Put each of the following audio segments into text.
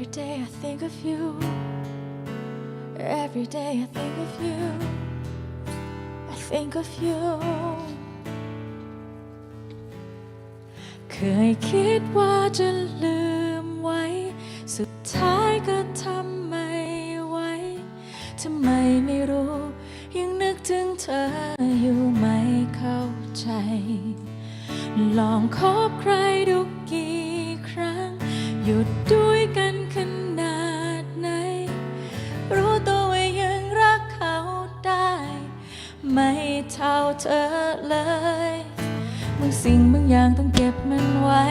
Every day I think of you. Every day I think of you. I think of you. เคยคิดว่าจะลืมไว้ สุดท้ายก็ทำไม่ไหวทำไมไม่รู้ ยังนึกถึงเธออยู่ไม่เข้าใจ ลองคบใคร เท่าเธอเลยบางสิ่งบางอย่างต้องเก็บมันไว้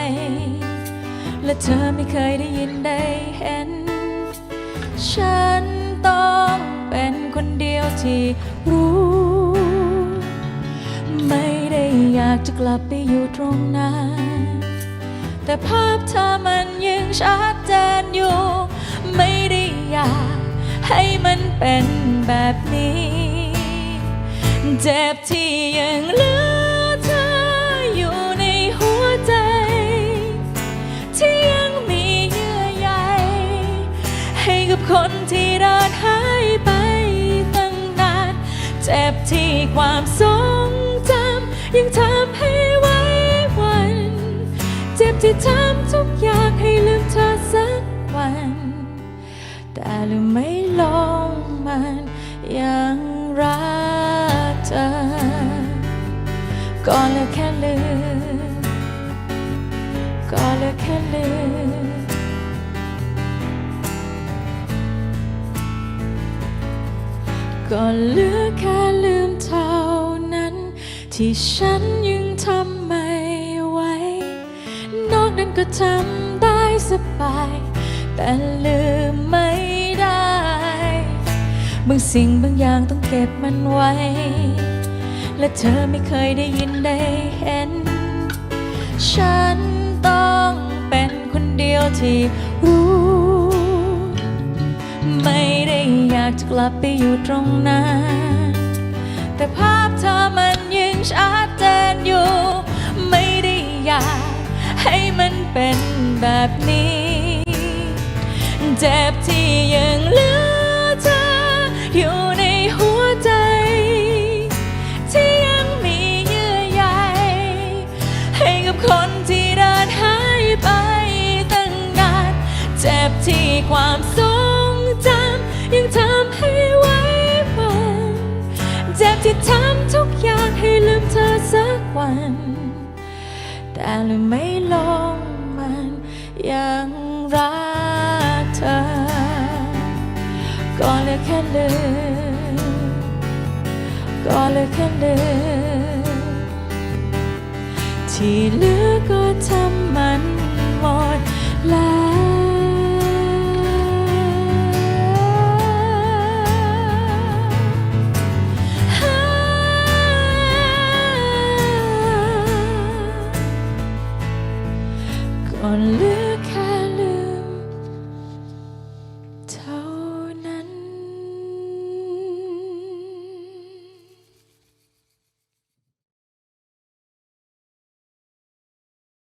และเธอไม่เคยได้ยินได้เห็น ฉันต้องเป็นคนเดียวที่รู้ ไม่ได้อยากจะกลับไปอยู่ตรงนั้น แต่ภาพเธอมันยังชัดเจนอยู่ ไม่ได้อยากให้มันเป็นแบบนี้ เจ็บที่ยังเหลือเธออยู่ในหัวใจ ที่ยังมีเยื่อใยให้กับคนที่เดินหายไปตั้งนานเจ็บที่ความทรงจำยังทำให้ไว้วัน เจ็บที่ทำทุกอย่างให้ลืมเธอสักวัน แต่ลืมไม่ลงมันยังรัก เธอก็เหลือแค่ลืมก็เหลือแค่ลืมก็เหลือแค่ลืมเท่านั้น ที่ฉันยังทำไม่ไหวนอกนั้นก็ทำได้สบาย แต่ลืมไม่ บางสิ่งบางอย่างต้องเก็บมันไว้ และเธอไม่เคยได้ยินได้เห็น ฉันต้องเป็นคนเดียวที่รู้ ไม่ได้อยากจะกลับไปอยู่ตรงนั้น แต่ภาพเธอมันยังชัดเจนอยู่ ไม่ได้อยากให้มันเป็นแบบนี้ เจ็บที่ยังเหลื ที่ความทรงจำยังทำให้ไว้วันเจ็บที่ทำทุกอย่างให้ลืมเธอสักวัน แต่ลืมไม่ลงมันยังรักเธอ ก็เลยแค่ลืมก็เลยแค่ลืมที่เหลือก็ทำ 离开